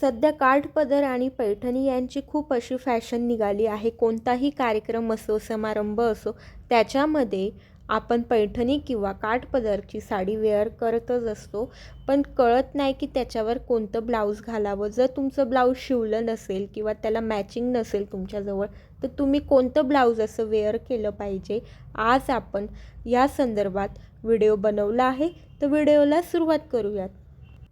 सध्या काठपदर आणि पैठणी यांची खूप अशी फॅशन निघाली आहे. कोणताही कार्यक्रम असो समारंभ असो त्याच्यामध्ये आपण पैठणी किंवा काठपदरची साडी वेअर करतच असतो. पण कळत नाही की त्याच्यावर कोणतं ब्लाऊज घालावं. जर तुमचं ब्लाऊज शिवलं नसेल किंवा त्याला मॅचिंग नसेल तुमच्याजवळ तर तुम्ही कोणतं ब्लाऊज असं वेअर केलं पाहिजे? आज आपण या संदर्भात व्हिडिओ बनवला आहे. तर व्हिडिओला सुरुवात करूयात.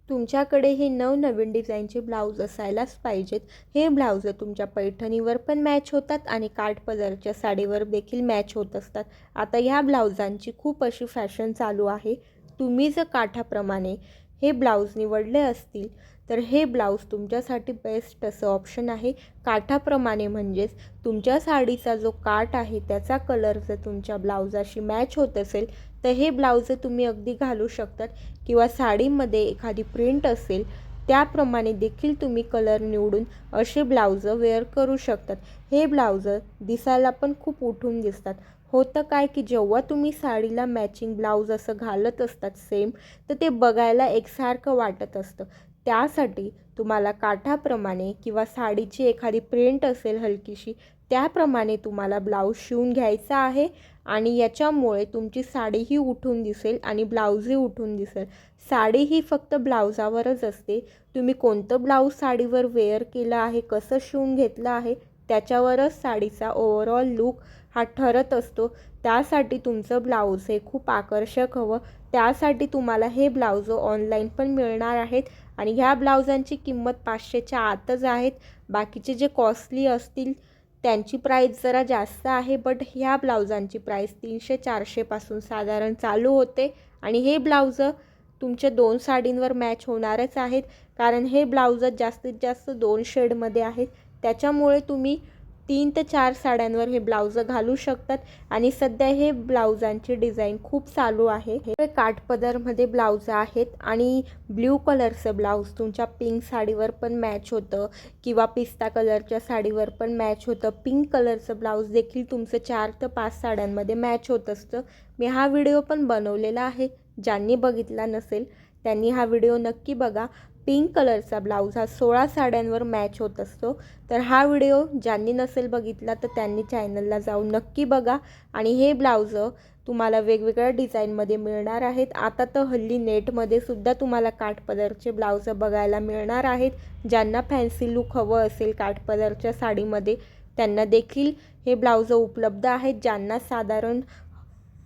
तुमच्याकडे हे नवनवीन डिझाईनचे ब्लाऊज असायलाच पाहिजेत. हे ब्लाऊज तुमच्या पैठणीवर पण मॅच होतात आणि काठपदरच्या साडीवर देखील मॅच होत असतात. आता ह्या ब्लाऊजांची खूप अशी फॅशन चालू आहे. तुम्ही जर काठाप्रमाणे हे ब्लाऊज निवडले असतील तर हे ब्लाऊज तुमच्यासाठी बेस्ट असं ऑप्शन आहे. काठाप्रमाणे म्हणजेच तुमच्या साडीचा जो काठ आहे त्याचा कलर जर तुमच्या ब्लाऊजाशी मॅच होत असेल तर हे ब्लाऊज तुम्ही अगदी घालू शकतात. किंवा साडीमध्ये एखादी प्रिंट असेल त्याप्रमाणे देखील तुम्ही कलर निवडून असे ब्लाऊज वेअर करू शकतात. हे ब्लाऊज दिसायला पण खूप उठून दिसतात. होतं काय की जेव्हा तुम्ही साडीला मॅचिंग ब्लाऊज असं घालत असतात सेम तर ते बघायला एकसारखं वाटत असतं. त्यासाठी तुम्हाला काठाप्रमाणे किंवा साडीची एखादी प्रिंट असेल हलकीशी त्याप्रमाणे तुम्हाला ब्लाऊज शिवून घ्यायचा आहे आणि याच्यामुळे तुमची साडीही उठून दिसेल आणि ब्लाऊजही उठून दिसेल. साडी ही फक्त ब्लाऊजावरच असते. तुम्ही कोणतं ब्लाऊज साडीवर वेअर केलं आहे कसं शिवून घेतलं आहे त्याच्यावरच साडीचा ओवरऑल लूक हा ठरत असतो. त्यासाठी तुमचं ब्लाऊज हे खूप आकर्षक हवं. त्यासाठी तुम्हाला हे ब्लाऊज ऑनलाईन पण मिळणार आहेत. आणि ह्या ब्लाऊजांची किंमत पाचशेच्या आतच आहेत. बाकीचे जे कॉस्टली असतील त्यांची प्राईस जरा जास्त आहे बट ह्या ब्लाऊजांची प्राईस तीनशे चारशेपासून साधारण चालू होते. आणि हे ब्लाऊज तुमच्या दोन साडींवर मॅच होणारच आहेत. कारण हे ब्लाऊज जास्तीत जास्त दोन शेडमध्ये आहेत. त्याच्यामुळे तुम्ही तीन ते चार साड्यांवर हे ब्लाऊज घालू शकतात. आणि सध्या हे ब्लाउजांची डिझाईन खूप चालू आहे. हे काठपदरमध्ये ब्लाऊज आहेत आणि ब्ल्यू कलरचं ब्लाऊज तुमच्या पिंक साडीवर पण मॅच होतं किंवा पिस्ता कलरच्या साडीवर पण मॅच होतं. पिंक कलरचं ब्लाऊज देखील तुमचं चार ते पाच साड्यांमध्ये मॅच होत असतं. मी हा व्हिडिओ पण बनवलेला आहे. ज्यांनी बघितला नसेल त्यांनी हा व्हिडिओ नक्की बघा. पिंक कलरचा ब्लाऊज हा सोळा साड्यांवर मॅच होत असतो. तर हा व्हिडिओ ज्यांनी नसेल बघितला तर त्यांनी चॅनलला जाऊन नक्की बघा. आणि हे ब्लाऊज तुम्हाला वेगवेगळ्या डिझाईनमध्ये मिळणार आहेत. आता तर हल्ली नेटमध्ये सुद्धा तुम्हाला काठपदरचे ब्लाऊज बघायला मिळणार आहेत. ज्यांना फॅन्सी लुक हवं असेल काठपदरच्या साडीमध्ये त्यांना देखील हे ब्लाऊज उपलब्ध आहेत. ज्यांना साधारण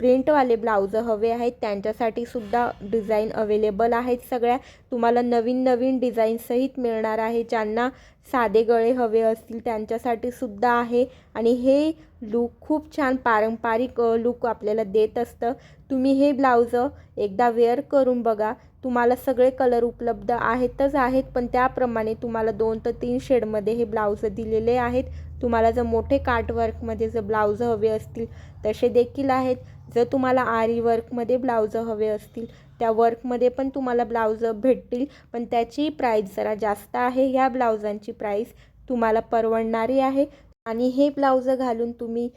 प्रिंटवाले ब्लाउज हवे आहेत त्यांच्यासाठी सुद्धा डिझाईन अवेलेबल आहेत सगळ्या. तुम्हाला नवीन नवीन डिझाईनसहित मिळणार आहे ज्यांना साधे गळे हवे असतील त्यांच्यासाठी सुद्धा आहे. आणि हे लूक खूप छान पारंपरिक लूक आपल्याला देत असतं. तुम्ही हे ब्लाऊज एकदा वेअर करून बघा. तुम्हाला सगळे कलर उपलब्ध आहेतच आहेत पण त्याप्रमाणे तुम्हाला दोन ते तीन शेडमध्ये हे ब्लाउज दिलेले आहेत. तुम्हाला जर मोठे काटवर्कमध्ये जर ब्लाऊज हवे असतील तसे देखील आहेत. जर तुम्हाला आरी वर्कमध्ये ब्लाऊज हवे असतील त्या वर्कमध्ये पण तुम्हाला ब्लाऊज भेटतील. पण त्याची प्राईस जरा जास्त आहे. ह्या ब्लाऊजांची प्राईस तुम्हाला परवडणारी आहे. आणि हे ब्लाऊज घालून तुम्ही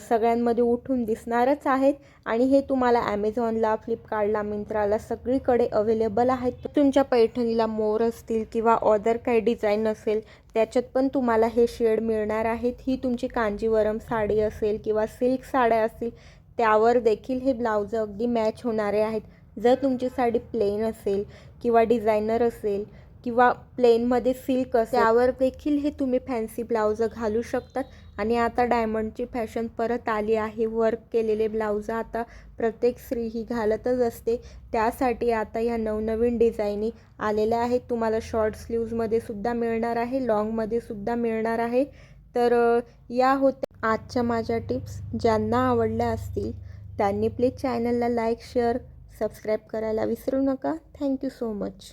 सगळ्यांमध्ये उठून दिसणारच आहेत. आणि हे तुम्हाला ॲमेझॉनला फ्लिपकार्टला मिंत्राला सगळीकडे अवेलेबल आहेत. तुमच्या पैठणीला मोर असतील किंवा ऑदर काही डिझाईन असेल त्याच्यात पण तुम्हाला हे शेड मिळणार आहेत. ही तुमची कांजीवरम साडी असेल किंवा सिल्क साड्या असतील त्यावर देखील हे ब्लाऊज अगदी मॅच होणारे आहेत. जर तुमची साडी प्लेन असेल किंवा डिझायनर असेल किंवा प्लेनमध्ये सिल्क असेल त्यावर देखील हे तुम्ही फॅन्सी ब्लाऊज घालू शकतात. आणि आता डायमंडची फॅशन परत आली आहे. वर्क केलेले ब्लाऊज आता प्रत्येक स्त्री ही घालतच असते. त्यासाठी आता ह्या नवनवीन डिझाईनी आलेल्या आहेत. तुम्हाला शॉर्ट स्लीव्जमध्ये सुद्धा मिळणार आहे लॉंगमध्ये सुद्धा मिळणार आहे. तर या होत्या आजच्या माझ्या टिप्स. ज्यांना आवडल्या असतील त्यांनी प्लीज चॅनलला लाईक शेअर सबस्क्राईब करायला विसरू नका. Thank you so much.